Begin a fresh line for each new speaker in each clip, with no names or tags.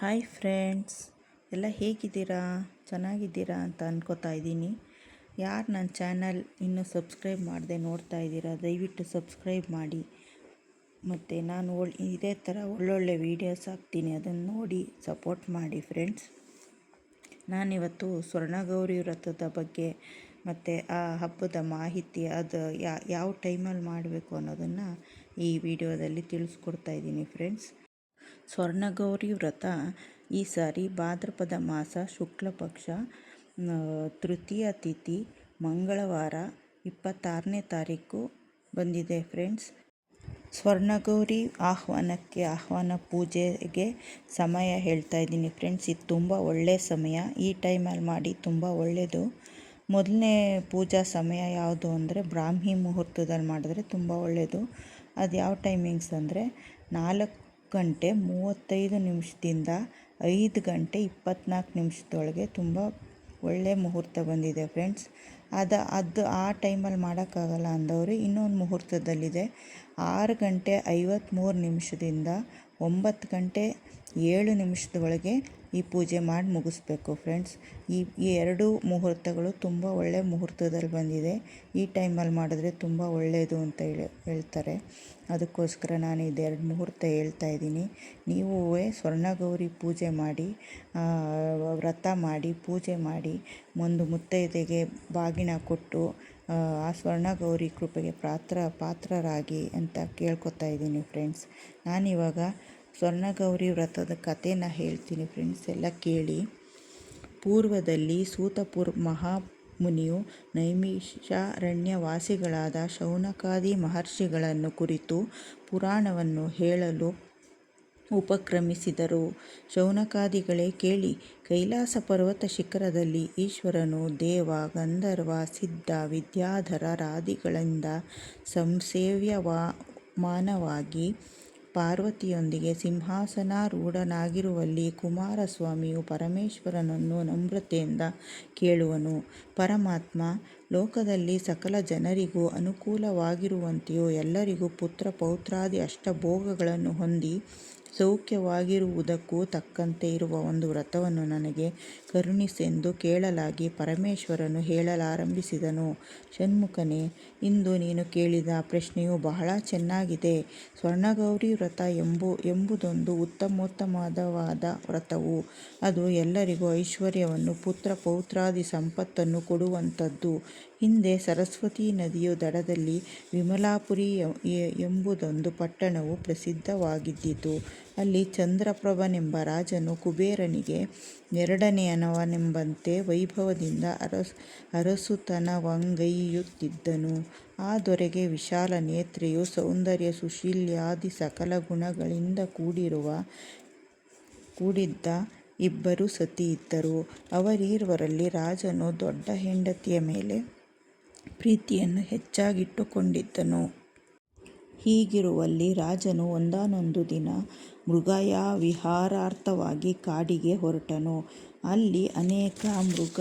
Hi friends ಎಲ್ಲ ಹೇಗಿದ್ದೀರಾ? ಚೆನ್ನಾಗಿದ್ದೀರಾ ಅಂತ ಅನ್ಕೋತಾ ಇದ್ದೀನಿ. ಯಾರು ನನ್ನ ಚಾನಲ್ ಇನ್ನೂ ಸಬ್ಸ್ಕ್ರೈಬ್ ಮಾಡದೆ ನೋಡ್ತಾ ಇದ್ದೀರಾ, ದಯವಿಟ್ಟು ಸಬ್ಸ್ಕ್ರೈಬ್ ಮಾಡಿ. ಮತ್ತು ನಾನು ಒಳ್, ಇದೇ ಥರ ಒಳ್ಳೊಳ್ಳೆ ವೀಡಿಯೋಸ್ ಹಾಕ್ತೀನಿ. ಅದನ್ನು ನೋಡಿ ಸಪೋರ್ಟ್ ಮಾಡಿ ಫ್ರೆಂಡ್ಸ್ ನಾನಿವತ್ತು ಸ್ವರ್ಣಗೌರಿ ವ್ರತದ ಬಗ್ಗೆ ಮತ್ತು ಆ ಹಬ್ಬದ ಮಾಹಿತಿ ಅದು ಯಾವ ಟೈಮಲ್ಲಿ ಮಾಡಬೇಕು ಅನ್ನೋದನ್ನು ಈ ವಿಡಿಯೋದಲ್ಲಿ ತಿಳಿಸ್ಕೊಡ್ತಾ ಇದ್ದೀನಿ ಫ್ರೆಂಡ್ಸ್ ಸ್ವರ್ಣಗೌರಿ ವ್ರತ. ಈ ಸಾರಿ ಭಾದ್ರಪದ ಮಾಸ ಶುಕ್ಲ ಪಕ್ಷ ತೃತೀಯ ತಿಥಿ ಮಂಗಳವಾರ ಇಪ್ಪತ್ತಾರನೇ ತಾರೀಕು ಬಂದಿದೆ ಫ್ರೆಂಡ್ಸ್. ಸ್ವರ್ಣಗೌರಿ ಆಹ್ವಾನಕ್ಕೆ ಆಹ್ವಾನ ಪೂಜೆಗೆ ಸಮಯ ಹೇಳ್ತಾ ಇದ್ದೀನಿ ಫ್ರೆಂಡ್ಸ್. ಇದು ತುಂಬ ಒಳ್ಳೆಯ ಸಮಯ. ಈ ಟೈಮಲ್ಲಿ ಮಾಡಿ ತುಂಬ ಒಳ್ಳೆಯದು. ಮೊದಲನೇ ಪೂಜಾ ಸಮಯ ಯಾವುದು ಅಂದರೆ ಬ್ರಾಹ್ಮಿ ಮುಹೂರ್ತದಲ್ಲಿ ಮಾಡಿದ್ರೆ ತುಂಬ ಒಳ್ಳೆಯದು. ಅದು ಯಾವ ಟೈಮಿಂಗ್ಸ್ ಅಂದರೆ ನಾಲ್ಕು ಗಂಟೆ ಮೂವತ್ತೈದು ನಿಮಿಷದಿಂದ ಐದು ಗಂಟೆ ಇಪ್ಪತ್ತ್ನಾಲ್ಕು ನಿಮಿಷದೊಳಗೆ ತುಂಬ ಒಳ್ಳೆಯ ಮುಹೂರ್ತ ಬಂದಿದೆ ಫ್ರೆಂಡ್ಸ್. ಅದು ಅದು ಆ ಟೈಮಲ್ಲಿ ಮಾಡೋಕ್ಕಾಗಲ್ಲ ಅಂದವರು ಇನ್ನೊಂದು ಮುಹೂರ್ತದಲ್ಲಿದೆ. ಆರು ಗಂಟೆ ಐವತ್ತ್ಮೂರು ನಿಮಿಷದಿಂದ ಒಂಬತ್ತು ಗಂಟೆ ಏಳು ನಿಮಿಷದ ಒಳಗೆ ಈ ಪೂಜೆ ಮಾಡಿ ಮುಗಿಸ್ಬೇಕು ಫ್ರೆಂಡ್ಸ್ ಈ ಈ ಎರಡು ಮುಹೂರ್ತಗಳು ತುಂಬ ಒಳ್ಳೆಯ ಮುಹೂರ್ತದಲ್ಲಿ ಬಂದಿದೆ. ಈ ಟೈಮಲ್ಲಿ ಮಾಡಿದ್ರೆ ತುಂಬ ಒಳ್ಳೆಯದು ಅಂತ ಹೇಳಿ, ಹೇಳ್ತಾರೆ. ಅದಕ್ಕೋಸ್ಕರ ನಾನು ಇದೆರಡು ಮುಹೂರ್ತ ಹೇಳ್ತಾ ಇದ್ದೀನಿ. ನೀವು ಸ್ವರ್ಣಗೌರಿ ಪೂಜೆ ಮಾಡಿ ವ್ರತ ಮಾಡಿ, ಪೂಜೆ ಮಾಡಿ, ಒಂದು ಮುತ್ತೈದೆಗೆ ಬಾಗಿನ ಕೊಟ್ಟು, ಆ ಸ್ವರ್ಣಗೌರಿ ಕೃಪೆಗೆ ಪಾತ್ರ, ಪಾತ್ರರಾಗಿ ಅಂತ ಕೇಳ್ಕೊತಾ ಇದ್ದೀನಿ ಫ್ರೆಂಡ್ಸ್ ನಾನಿವಾಗ ಸ್ವರ್ಣಗೌರಿ ವ್ರತದ ಕಥೆನ ಹೇಳ್ತೀನಿ ಫ್ರೆಂಡ್ಸ್ ಎಲ್ಲ ಕೇಳಿ. ಪೂರ್ವದಲ್ಲಿ ಸೂತಪುರ್ ಮಹಾಮುನಿಯು ನೈಮಿಷಾರಣ್ಯವಾಸಿಗಳಾದ ಶೌನಕಾದಿ ಮಹರ್ಷಿಗಳನ್ನು ಕುರಿತು ಪುರಾಣವನ್ನು ಹೇಳಲು ಉಪಕ್ರಮಿಸಿದರು. ಶೌನಕಾದಿಗಳೇ ಕೇಳಿ, ಕೈಲಾಸ ಪರ್ವತ ಶಿಖರದಲ್ಲಿ ಈಶ್ವರನು ದೇವ, ಗಂಧರ್ವ, ಸಿದ್ಧ, ವಿದ್ಯಾಧರ ರಾದಿಗಳಿಂದ ಸಂಸೇವ್ಯಮಾನವಾಗಿ ಪಾರ್ವತಿಯೊಂದಿಗೆ ಸಿಂಹಾಸನಾರೂಢನಾಗಿರುವಲ್ಲಿ ಕುಮಾರಸ್ವಾಮಿಯು ಪರಮೇಶ್ವರನನ್ನು ನಮ್ರತೆಯಿಂದ ಕೇಳುವನು. ಪರಮಾತ್ಮ, ಲೋಕದಲ್ಲಿ ಸಕಲ ಜನರಿಗೂ ಅನುಕೂಲವಾಗಿರುವಂತೆಯೂ ಎಲ್ಲರಿಗೂ ಪುತ್ರ ಪೌತ್ರಾದಿ ಅಷ್ಟಭೋಗಗಳನ್ನು ಹೊಂದಿ ಸೌಖ್ಯವಾಗಿರುವುದಕ್ಕೂ ತಕ್ಕಂತೆ ಇರುವ ಒಂದು ವ್ರತವನ್ನು ನನಗೆ ಕರುಣಿಸೆಂದು ಕೇಳಲಾಗಿ ಪರಮೇಶ್ವರನು ಹೇಳಲಾರಂಭಿಸಿದನು. ಷಣ್ಮುಖನೇ, ಇಂದು ನೀನು ಕೇಳಿದ ಪ್ರಶ್ನೆಯು ಬಹಳ ಚೆನ್ನಾಗಿದೆ. ಸ್ವರ್ಣಗೌರಿ ವ್ರತ ಎಂಬು ಎಂಬುದೊಂದು ಉತ್ತಮೋತ್ತಮವಾದ ವ್ರತವು. ಅದು ಎಲ್ಲರಿಗೂ ಐಶ್ವರ್ಯವನ್ನು, ಪುತ್ರ ಪೌತ್ರಾದಿ ಸಂಪತ್ತನ್ನು ಕೊಡುವಂಥದ್ದು. ಹಿಂದೆ ಸರಸ್ವತಿ ನದಿಯ ದಡದಲ್ಲಿ ವಿಮಲಾಪುರಿ ಎಂಬುದೊಂದು ಪಟ್ಟಣವು ಪ್ರಸಿದ್ಧವಾಗಿದ್ದಿತು. ಅಲ್ಲಿ ಚಂದ್ರಪ್ರಭನೆಂಬ ರಾಜನು ಕುಬೇರನಿಗೆ ಎರಡನೆಯನವನೆಂಬಂತೆ ವೈಭವದಿಂದ ಅರಸುತನವಂಗೈಯುತ್ತಿದ್ದನು. ಆ ದೊರೆಗೆ ವಿಶಾಲ ನೇತ್ರೆಯು ಸೌಂದರ್ಯ ಸುಶೀಲ್ಯಾದಿ ಸಕಲ ಗುಣಗಳಿಂದ ಕೂಡಿರುವ, ಕೂಡಿದ್ದ ಇಬ್ಬರು ಇದ್ದರು ಅವರೀರ್ವರಲ್ಲಿ ರಾಜನು ದೊಡ್ಡ ಹೆಂಡತಿಯ ಮೇಲೆ ಪ್ರೀತಿಯನ್ನು ಹೆಚ್ಚಾಗಿಟ್ಟುಕೊಂಡಿದ್ದನು. ಹೀಗಿರುವಲ್ಲಿ ರಾಜನು ಒಂದಾನೊಂದು ದಿನ ಮೃಗಯಾವಿಹಾರಾರ್ಥವಾಗಿ ಕಾಡಿಗೆ ಹೊರಟನು. ಅಲ್ಲಿ ಅನೇಕ ಮೃಗ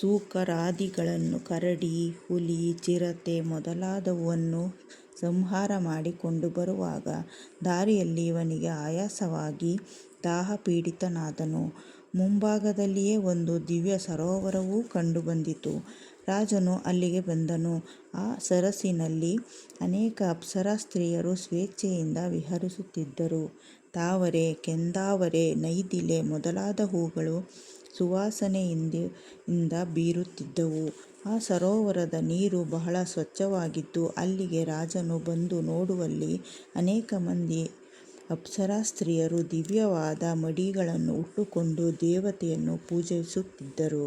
ಸೂಕರಾದಿಗಳನ್ನು ಕರಡಿ, ಹುಲಿ, ಚಿರತೆ ಮೊದಲಾದವನ್ನು ಸಂಹಾರ ಮಾಡಿಕೊಂಡು ಬರುವಾಗ ದಾರಿಯಲ್ಲಿ ಇವನಿಗೆ ಆಯಾಸವಾಗಿ ದಾಹಪೀಡಿತನಾದನು. ಮುಂಭಾಗದಲ್ಲಿಯೇ ಒಂದು ದಿವ್ಯ ಸರೋವರವೂ ಕಂಡುಬಂದಿತು. ರಾಜನು ಅಲ್ಲಿಗೆ ಬಂದನು. ಆ ಸರಸ್ಸಿನಲ್ಲಿ ಅನೇಕ ಅಪ್ಸರಾ ಸ್ತ್ರೀಯರು ಸ್ವೇಚ್ಛೆಯಿಂದ ವಿಹರಿಸುತ್ತಿದ್ದರು. ತಾವರೆ, ಕೆಂದಾವರೆ, ನೈದಿಲೆ ಮೊದಲಾದ ಹೂಗಳು ಸುವಾಸನೆಯಿಂದ ಬೀರುತ್ತಿದ್ದವು. ಆ ಸರೋವರದ ನೀರು ಬಹಳ ಸ್ವಚ್ಛವಾಗಿದ್ದು ಅಲ್ಲಿಗೆ ರಾಜನು ಬಂದು ನೋಡುವಲ್ಲಿ ಅನೇಕ ಮಂದಿ ಅಪ್ಸರಾ ಸ್ತ್ರೀಯರು ದಿವ್ಯವಾದ ಮಡಿಗಳನ್ನು ಉಟ್ಟುಕೊಂಡು ದೇವತೆಯನ್ನು ಪೂಜಿಸುತ್ತಿದ್ದರು.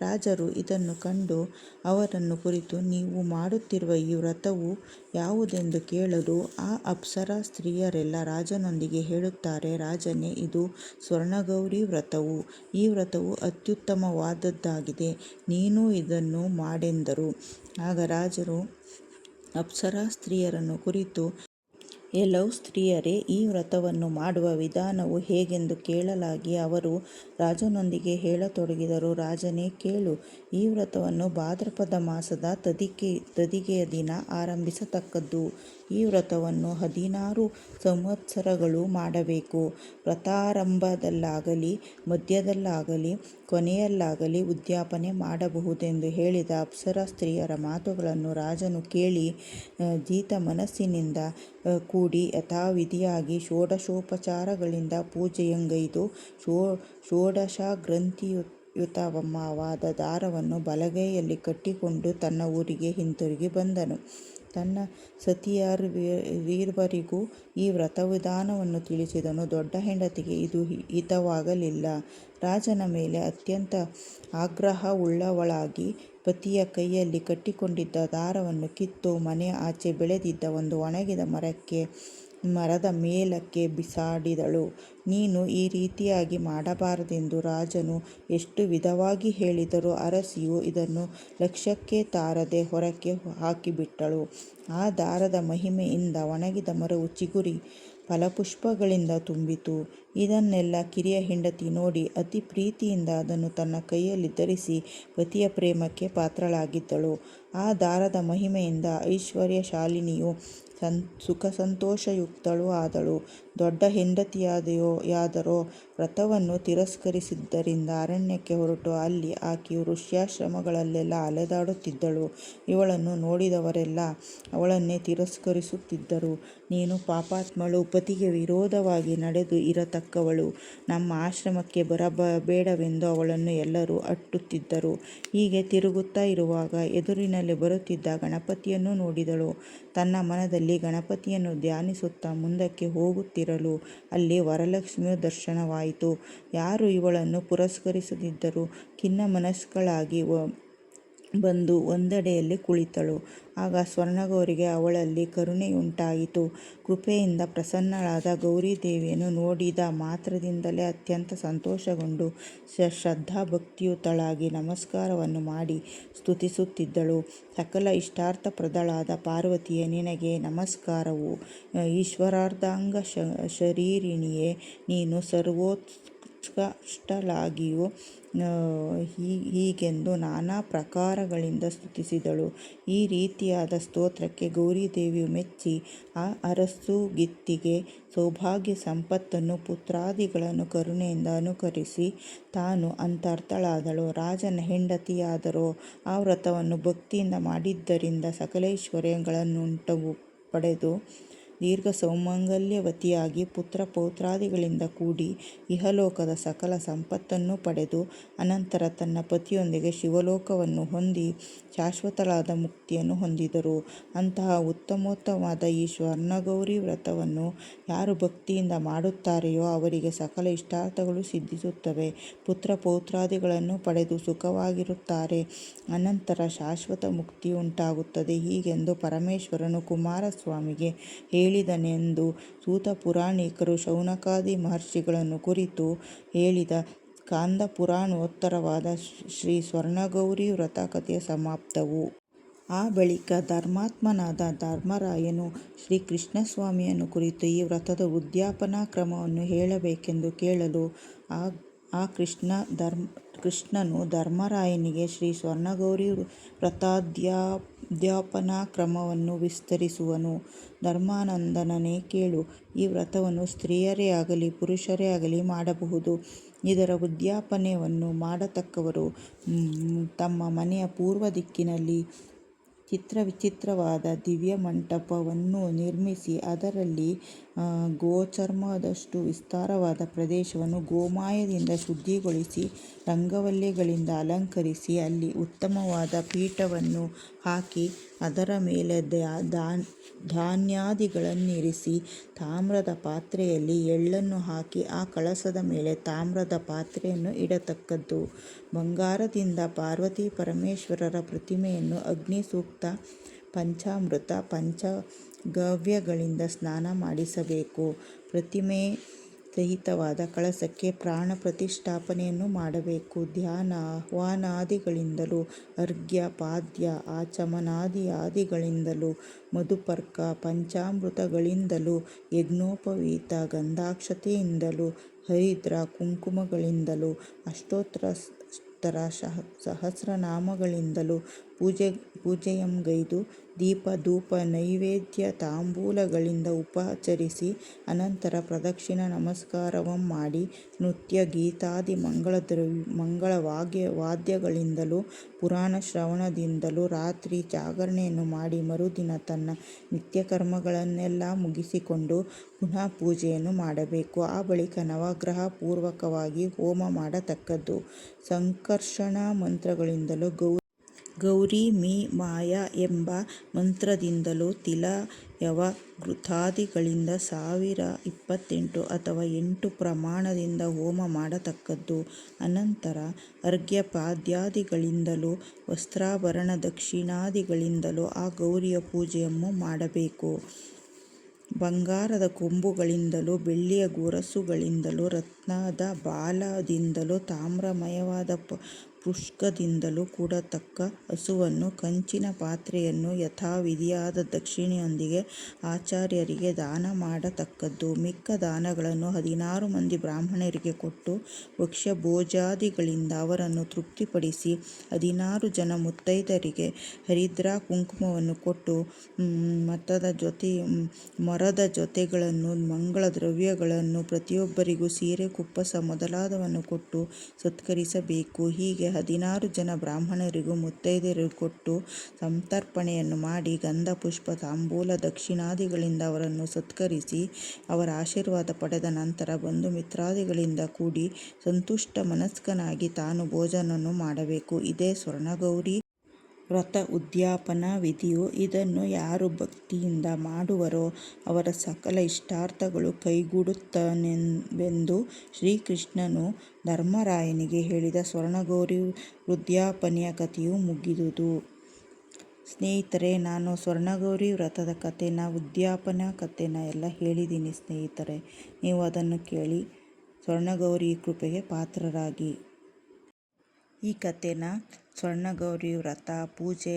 ರಾಜರು ಇದನ್ನು ಕಂಡು ಅವರನ್ನು ಕುರಿತು, ನೀವು ಮಾಡುತ್ತಿರುವ ಈ ವ್ರತವು ಯಾವುದೆಂದು ಕೇಳಲು ಆ ಅಪ್ಸರಾ ಸ್ತ್ರೀಯರೆಲ್ಲ ರಾಜನೊಂದಿಗೆ ಹೇಳುತ್ತಾರೆ ರಾಜನೇ, ಇದು ಸ್ವರ್ಣಗೌರಿ ವ್ರತವು. ಈ ವ್ರತವು ಅತ್ಯುತ್ತಮವಾದದ್ದಾಗಿದೆ. ನೀನು ಇದನ್ನು ಮಾಡೆಂದರು. ಆಗ ರಾಜರು ಅಪ್ಸರಾ ಸ್ತ್ರೀಯರನ್ನು ಕುರಿತು ಎಲೈ ಸ್ತ್ರೀಯರೇ, ಈ ವ್ರತವನ್ನು ಮಾಡುವ ವಿಧಾನವು ಹೇಗೆಂದು ಕೇಳಲಾಗಿ ಅವರು ರಾಜನೊಂದಿಗೆ ಹೇಳತೊಡಗಿದರು. ರಾಜನೇ ಕೇಳು. ಈ ವ್ರತವನ್ನು ಭಾದ್ರಪದ ಮಾಸದ ತದಿಕೆ, ತದಿಗೆಯ ದಿನ ಆರಂಭಿಸತಕ್ಕದ್ದು. ಈ ವ್ರತವನ್ನು ಹದಿನಾರು ಸಂವತ್ಸರಗಳು ಮಾಡಬೇಕು ವ್ರತಾರಂಭದಲ್ಲಾಗಲಿ, ಮಧ್ಯದಲ್ಲಾಗಲಿ, ಕೊನೆಯಲ್ಲಾಗಲಿ ಉದ್ಯಾಪನೆ ಮಾಡಬಹುದೆಂದು ಹೇಳಿದ ಅಪ್ಸರ ಸ್ತ್ರೀಯರ ಮಾತುಗಳನ್ನು ರಾಜನು ಕೇಳಿ ಜೀತ ಮನಸ್ಸಿನಿಂದ ಕೂಡಿ ಯಥಾವಿಧಿಯಾಗಿ ಷೋಡಶೋಪಚಾರಗಳಿಂದ ಪೂಜೆಯಂಗೈದು ಶೋ ಷೋಡಶಗ್ರಂಥಿಯುತವಾದ ದಾರವನ್ನು ಬಲಗೈಯಲ್ಲಿ ಕಟ್ಟಿಕೊಂಡು ತನ್ನ ಊರಿಗೆ ಹಿಂತಿರುಗಿ ಬಂದನು. ತನ್ನ ಸತಿಯರಿರುವರಿಗೂ ಈ ವ್ರತವಿಧಾನವನ್ನು ತಿಳಿಸಿದನು. ದೊಡ್ಡ ಹೆಂಡತಿಗೆ ಇದು ಹಿತವಾಗಲಿಲ್ಲ. ರಾಜನ ಮೇಲೆ ಅತ್ಯಂತ ಆಗ್ರಹವುಳ್ಳವಳಾಗಿ ಪತಿಯ ಕೈಯಲ್ಲಿ ಕಟ್ಟಿಕೊಂಡಿದ್ದ ದಾರವನ್ನು ಕಿತ್ತು ಮನೆಯ ಆಚೆ ಬೆಳೆದಿದ್ದ ಒಂದು ಒಣಗಿದ ಮರದ ಮೇಲಕ್ಕೆ ಬಿಸಾಡಿದಳು. ನೀನು ಈ ರೀತಿಯಾಗಿ ಮಾಡಬಾರದೆಂದು ರಾಜನು ಎಷ್ಟು ವಿಧವಾಗಿ ಹೇಳಿದರೂ ಅರಸಿಯು ಇದನ್ನು ಲಕ್ಷ್ಯಕ್ಕೆ ತಾರದೆ ಹೊರಕ್ಕೆ ಹಾಕಿಬಿಟ್ಟಳು. ಆ ದಾರದ ಮಹಿಮೆಯಿಂದ ಒಣಗಿದ ಮರವು ಚಿಗುರಿ ಫಲಪುಷ್ಪಗಳಿಂದ ತುಂಬಿತು. ಇದನ್ನೆಲ್ಲ ಕಿರಿಯ ಹೆಂಡತಿ ನೋಡಿ ಅತಿ ಪ್ರೀತಿಯಿಂದ ಅದನ್ನು ತನ್ನ ಕೈಯಲ್ಲಿ ಧರಿಸಿ ಪತಿಯ ಪ್ರೇಮಕ್ಕೆ ಪಾತ್ರಳಾಗಿದ್ದಳು. ಆ ದಾರದ ಮಹಿಮೆಯಿಂದ ಐಶ್ವರ್ಯಶಾಲಿನಿಯೂ ಸುಖಸಂತೋಷಯುಕ್ತಳೂ ಆದಳು. ದೊಡ್ಡ ಯಾದರೋ ವ್ರತವನ್ನು ತಿರಸ್ಕರಿಸಿದ್ದರಿಂದ ಅರಣ್ಯಕ್ಕೆ ಹೊರಟು ಅಲ್ಲಿ ಆಕೆಯು ಋಷ್ಯಾಶ್ರಮಗಳಲ್ಲೆಲ್ಲ ಅಲೆದಾಡುತ್ತಿದ್ದಳು. ಇವಳನ್ನು ನೋಡಿದವರೆಲ್ಲ ಅವಳನ್ನೇ ತಿರಸ್ಕರಿಸುತ್ತಿದ್ದರು. ನೀನು ಪಾಪಾತ್ಮಳು, ಪತಿಗೆ ವಿರೋಧವಾಗಿ ನಡೆದು ಇರತಕ್ಕವಳು, ನಮ್ಮ ಆಶ್ರಮಕ್ಕೆ ಬರಬೇಡವೆಂದು ಅವಳನ್ನು ಎಲ್ಲರೂ ಅಟ್ಟುತ್ತಿದ್ದರು. ಹೀಗೆ ತಿರುಗುತ್ತಾ ಇರುವಾಗ ಎದುರಿನಲ್ಲಿ ಬರುತ್ತಿದ್ದ ಗಣಪತಿಯನ್ನು ನೋಡಿದಳು. ತನ್ನ ಮನದಲ್ಲಿ ಗಣಪತಿಯನ್ನು ಧ್ಯಾನಿಸುತ್ತಾ ಮುಂದಕ್ಕೆ ಹೋಗುತ್ತಿರಲು ಅಲ್ಲಿ ವರಲಕ್ಷ್ಮಿಯ ದರ್ಶನವಾಯಿತು. ಯಾರು ಇವಳನ್ನು ಪುರಸ್ಕರಿಸದಿದ್ದರೂ ಖಿನ್ನಮನಸ್ಕಳಾಗಿ ಬಂದು ಒಂದೆಡೆಯಲ್ಲಿ ಕುಳಿತಳು. ಆಗ ಸ್ವರ್ಣಗೌರಿಗೆ ಅವಳಲ್ಲಿ ಕರುಣೆಯುಂಟಾಯಿತು. ಕೃಪೆಯಿಂದ ಪ್ರಸನ್ನಳಾದ ಗೌರೀದೇವಿಯನ್ನು ನೋಡಿದ ಮಾತ್ರದಿಂದಲೇ ಅತ್ಯಂತ ಸಂತೋಷಗೊಂಡು ಶ್ರದ್ಧಾಭಕ್ತಿಯುತಳಾಗಿ ನಮಸ್ಕಾರವನ್ನು ಮಾಡಿ ಸ್ತುತಿಸುತ್ತಿದ್ದಳು. ಸಕಲ ಇಷ್ಟಾರ್ಥಪ್ರದಳಾದ ಪಾರ್ವತಿಯೇ, ನಿನಗೆ ನಮಸ್ಕಾರವು. ಈಶ್ವರಾರ್ಧಾಂಗ ಶರೀರಿಣಿಯೇ ನೀನು ಸರ್ವೋತ್ಕೃಷ್ಟಳಾಗಿರು. ಹೀಗೆಂದು ನಾನಾ ಪ್ರಕಾರಗಳಿಂದ ಸ್ತುತಿಸಿದಳು. ಈ ರೀತಿಯಾದ ಸ್ತೋತ್ರಕ್ಕೆ ಗೌರಿದೇವಿಯು ಮೆಚ್ಚಿ, ಆ ಅರಸುಗಿತ್ತಿಗೆ ಸೌಭಾಗ್ಯ ಸಂಪತ್ತನ್ನು ಪುತ್ರಾದಿಗಳನ್ನು ಕರುಣೆಯಿಂದ ಅನುಕರಿಸಿ, ತಾನು ಅಂತರ್ಥಳಾದಳು ರಾಜನ ಹೆಂಡತಿಯಾದರೋ, ಆ ವ್ರತವನ್ನು ಭಕ್ತಿಯಿಂದ ಮಾಡಿದ್ದರಿಂದ ಸಕಲೇಶ್ವರ್ಯಗಳನ್ನುಂಟು ಪಡೆದು ದೀರ್ಘಸುಮಂಗಲ್ಯವತಿಯಾಗಿ ಪುತ್ರ ಪೌತ್ರಾದಿಗಳಿಂದ ಕೂಡಿ ಇಹಲೋಕದ ಸಕಲ ಸಂಪತ್ತನ್ನು ಪಡೆದು ಅನಂತರ ತನ್ನ ಪತಿಯೊಂದಿಗೆ ಶಿವಲೋಕವನ್ನು ಹೊಂದಿ ಶಾಶ್ವತಳಾದ ಮುಕ್ತಿಯನ್ನು ಹೊಂದಿದರು. ಅಂತಹ ಉತ್ತಮೋತ್ತಮವಾದ ಈ ಸ್ವರ್ಣಗೌರಿ ವ್ರತವನ್ನು ಯಾರು ಭಕ್ತಿಯಿಂದ ಮಾಡುತ್ತಾರೆಯೋ ಅವರಿಗೆ ಸಕಲ ಇಷ್ಟಾರ್ಥಗಳು ಸಿದ್ಧಿಸುತ್ತವೆ, ಪುತ್ರ ಪೌತ್ರಾದಿಗಳನ್ನು ಪಡೆದು ಸುಖವಾಗಿರುತ್ತಾರೆ, ಅನಂತರ ಶಾಶ್ವತ ಮುಕ್ತಿಯುಂಟಾಗುತ್ತದೆ. ಹೀಗೆಂದು ಪರಮೇಶ್ವರನು ಕುಮಾರಸ್ವಾಮಿಗೆ ಹೇಳಿದನೆಂದು ಸೂತ ಪುರಾಣಿಕರು ಶೌನಕಾದಿ ಮಹರ್ಷಿಗಳನ್ನು ಕುರಿತು ಹೇಳಿದ ಸ್ಕಾಂದಪುರಾಣೋತ್ತರವಾದ ಶ್ರೀ ಸ್ವರ್ಣಗೌರಿ ವ್ರತ ಕಥೆ ಸಮಾಪ್ತವು. ಆ ಬಳಿಕ ಧರ್ಮಾತ್ಮನಾದ ಧರ್ಮರಾಯನು ಶ್ರೀ ಕೃಷ್ಣಸ್ವಾಮಿಯನ್ನು ಕುರಿತು ಈ ವ್ರತದ ಉದ್ಯಾಪನಾ ಕ್ರಮವನ್ನು ಹೇಳಬೇಕೆಂದು ಕೇಳಲು ಆ ಕೃಷ್ಣನು ಧರ್ಮರಾಯನಿಗೆ ಶ್ರೀ ಸ್ವರ್ಣಗೌರಿ ವ್ರತಾಧ್ಯಾಧ್ಯಾಪನಾ ಕ್ರಮವನ್ನು ವಿಸ್ತರಿಸುವನು. ಧರ್ಮಾನಂದನನೇ ಕೇಳು. ಈ ವ್ರತವನ್ನು ಸ್ತ್ರೀಯರೇ ಆಗಲಿ ಪುರುಷರೇ ಆಗಲಿ ಮಾಡಬಹುದು. ಇದರ ಉದ್ಯಾಪನೆಯನ್ನು ಮಾಡತಕ್ಕವರು ತಮ್ಮ ಮನೆಯ ಪೂರ್ವ ದಿಕ್ಕಿನಲ್ಲಿ ಚಿತ್ರವಿಚಿತ್ರವಾದ ದಿವ್ಯಮಂಟಪವನ್ನು ನಿರ್ಮಿಸಿ ಅದರಲ್ಲಿ ಗೋಚರ್ಮದಷ್ಟು ವಿಸ್ತಾರವಾದ ಪ್ರದೇಶವನ್ನು ಗೋಮಾಯದಿಂದ ಶುದ್ಧಿಗೊಳಿಸಿ, ರಂಗವಲ್ಲಿಗಳಿಂದ ಅಲಂಕರಿಸಿ, ಅಲ್ಲಿ ಉತ್ತಮವಾದ ಪೀಠವನ್ನು ಹಾಕಿ, ಅದರ ಮೇಲೆ ಧಾನ್ಯಾದಿಗಳನ್ನಿರಿಸಿ, ತಾಮ್ರದ ಪಾತ್ರೆಯಲ್ಲಿ ಎಳ್ಳನ್ನು ಹಾಕಿ, ಆ ಕಳಸದ ಮೇಲೆ ತಾಮ್ರದ ಪಾತ್ರೆಯನ್ನು ಇಡತಕ್ಕದ್ದು. ಬಂಗಾರದಿಂದ ಪಾರ್ವತಿ ಪರಮೇಶ್ವರರ ಪ್ರತಿಮೆಯನ್ನು ಅಗ್ನಿಸೂಕ್ತ ಪಂಚಾಮೃತ ಪಂಚಗವ್ಯಗಳಿಂದ ಸ್ನಾನ ಮಾಡಿಸಬೇಕು. ಪ್ರತಿಮೆ ಸಹಿತವಾದ ಕಳಸಕ್ಕೆ ಪ್ರಾಣ ಪ್ರತಿಷ್ಠಾಪನೆಯನ್ನು ಮಾಡಬೇಕು. ಧ್ಯಾನ, ಆಹ್ವಾನಾದಿಗಳಿಂದಲೂ, ಅರ್ಘ್ಯ, ಪಾದ್ಯ ಆಚಮನಾದಿಗಳಿಂದಲೂ ಮಧುಪರ್ಕ, ಪಂಚಾಮೃತಗಳಿಂದಲೂ, ಯಜ್ಞೋಪವೀತ, ಗಂಧಾಕ್ಷತೆಯಿಂದಲೂ, ಹರಿದ್ರ ಕುಂಕುಮಗಳಿಂದಲೂ ಅಷ್ಟೋತ್ತರ ಸಹಸ್ರನಾಮಗಳಿಂದಲೂ ಪೂಜೆ, ಪೂಜೆಯಂಗೈದು ದೀಪ, ಧೂಪ, ನೈವೇದ್ಯ, ತಾಂಬೂಲಗಳಿಂದ ಉಪಚರಿಸಿ ಅನಂತರ ಪ್ರದಕ್ಷಿಣ, ನಮಸ್ಕಾರವಂ ಮಾಡಿ ನೃತ್ಯ, ಗೀತಾದಿ ಮಂಗಳ ದ್ರವ್ಯ ಮಂಗಳ ವಾಗ್ಯ ವಾದ್ಯಗಳಿಂದಲೂ, ಪುರಾಣ ಶ್ರವಣದಿಂದಲೂ ರಾತ್ರಿ ಜಾಗರಣೆಯನ್ನು ಮಾಡಿ ಮರುದಿನ ತನ್ನ ನಿತ್ಯಕರ್ಮಗಳನ್ನೆಲ್ಲ ಮುಗಿಸಿಕೊಂಡು ಪುನಃ ಪೂಜೆಯನ್ನು ಮಾಡಬೇಕು. ಆ ಬಳಿಕ ನವಗ್ರಹ ಪೂರ್ವಕವಾಗಿ ಹೋಮ ಮಾಡತಕ್ಕದ್ದು ಸಂಕರ್ಷಣ ಮಂತ್ರಗಳಿಂದಲೂ ಗೌ ಗೌರಿ ಮೀ ಮಾಯ ಎಂಬ ಮಂತ್ರದಿಂದಲೂ ತಿಲಯವ ಘೃತಾದಿಗಳಿಂದ ಸಾವಿರ ಇಪ್ಪತ್ತೆಂಟು ಅಥವಾ ಎಂಟು ಪ್ರಮಾಣದಿಂದ ಹೋಮ ಮಾಡತಕ್ಕದ್ದು. ಅನಂತರ ಅರ್ಘ್ಯಪಾದ್ಯಾದಿಗಳಿಂದಲೂ ವಸ್ತ್ರಾಭರಣ ದಕ್ಷಿಣಾದಿಗಳಿಂದಲೂ ಆ ಗೌರಿಯ ಪೂಜೆಯನ್ನು ಮಾಡಬೇಕು. ಬಂಗಾರದ ಕೊಂಬುಗಳಿಂದಲೂ ಬೆಳ್ಳಿಯ ಗೊರಸುಗಳಿಂದಲೂ ರತ್ನದ ಬಾಲದಿಂದಲೂ ತಾಮ್ರಮಯವಾದ ಪುಷ್ಪದಿಂದಲೂ ಕೂಡತಕ್ಕ ಹಸುವನ್ನು ಕಂಚಿನ ಪಾತ್ರೆಯನ್ನು ಯಥಾವಿಧಿಯಾದ ದಕ್ಷಿಣೆಯೊಂದಿಗೆ ಆಚಾರ್ಯರಿಗೆ ದಾನ ಮಾಡತಕ್ಕದ್ದು. ಮಿಕ್ಕ ದಾನಗಳನ್ನು ಹದಿನಾರು ಮಂದಿ ಬ್ರಾಹ್ಮಣರಿಗೆ ಕೊಟ್ಟು ಭಕ್ಷ್ಯಭೋಜಾದಿಗಳಿಂದ ಅವರನ್ನು ತೃಪ್ತಿಪಡಿಸಿ ಹದಿನಾರು ಜನ ಮುತ್ತೈದೆಯರಿಗೆ ಹರಿದ್ರಾ ಕುಂಕುಮವನ್ನು ಕೊಟ್ಟು ಮತದ ಜೊತೆ ಮರದ ಜೊತೆಗಳನ್ನು, ಮಂಗಳ ದ್ರವ್ಯಗಳನ್ನು ಪ್ರತಿಯೊಬ್ಬರಿಗೂ ಸೀರೆ ಕುಪ್ಪಸ ಮೊದಲಾದವನ್ನು ಕೊಟ್ಟು ಸತ್ಕರಿಸಬೇಕು. ಹೀಗೆ ಹದಿನಾರು ಜನ ಬ್ರಾಹ್ಮಣರಿಗೂ ಮುತ್ತೈದೆಯರಿಗೂ ಕೊಟ್ಟು ಸಂತರ್ಪಣೆಯನ್ನು ಮಾಡಿ ಗಂಧ, ಪುಷ್ಪ, ತಾಂಬೂಲ, ದಕ್ಷಿಣಾದಿಗಳಿಂದ ಅವರನ್ನು ಸತ್ಕರಿಸಿ ಅವರ ಆಶೀರ್ವಾದ ಪಡೆದ ನಂತರ ಬಂಧು ಮಿತ್ರಾದಿಗಳಿಂದ ಕೂಡಿ ಸಂತುಷ್ಟ ಮನಸ್ಕನಾಗಿ ತಾನು ಭೋಜನವನ್ನು ಮಾಡಬೇಕು. ಇದೇ ಸ್ವರ್ಣಗೌರಿ. ವ್ರತ ಉದ್ಯಾಪನ ವಿಧಿಯು ಇದನ್ನು ಯಾರು ಭಕ್ತಿಯಿಂದ ಮಾಡುವರೋ ಅವರ ಸಕಲ ಇಷ್ಟಾರ್ಥಗಳು ಕೈಗೂಡುತ್ತವೆಂದು ಶ್ರೀಕೃಷ್ಣನು ಧರ್ಮರಾಯನಿಗೆ ಹೇಳಿದ ಸ್ವರ್ಣಗೌರಿ ಉದ್ಯಾಪನೆಯ ಕಥೆಯು ಮುಗಿದುದು. ಸ್ನೇಹಿತರೆ, ನಾನು ಸ್ವರ್ಣಗೌರಿ ವ್ರತದ ಕಥೆನ, ಉದ್ಯಾಪನ ಕಥೆನ ಎಲ್ಲ ಹೇಳಿದ್ದೀನಿ ಸ್ನೇಹಿತರೆ. ನೀವು ಅದನ್ನು ಕೇಳಿ ಸ್ವರ್ಣಗೌರಿ ಕೃಪೆಗೆ ಪಾತ್ರರಾಗಿ. ಈ ಕಥೆನ ಸ್ವರ್ಣಗೌರಿ ವ್ರತ, ಪೂಜೆ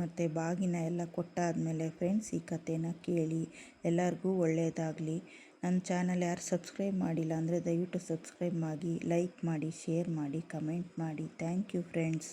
ಮತ್ತು ಬಾಗಿನ ಎಲ್ಲ ಕೊಟ್ಟಾದಮೇಲೆ ಫ್ರೆಂಡ್ಸ್ ಈ ಕಥೆನ ಕೇಳಿ ಎಲ್ಲರಿಗೂ ಒಳ್ಳೆಯದಾಗಲಿ ನನ್ನ ಚಾನಲ್ ಯಾರು ಸಬ್ಸ್ಕ್ರೈಬ್ ಮಾಡಿಲ್ಲ ಅಂದರೆ ದಯವಿಟ್ಟು ಸಬ್ಸ್ಕ್ರೈಬ್ ಮಾಡಿ ಲೈಕ್ ಮಾಡಿ ಶೇರ್ ಮಾಡಿ ಕಮೆಂಟ್ ಮಾಡಿ. Thank you friends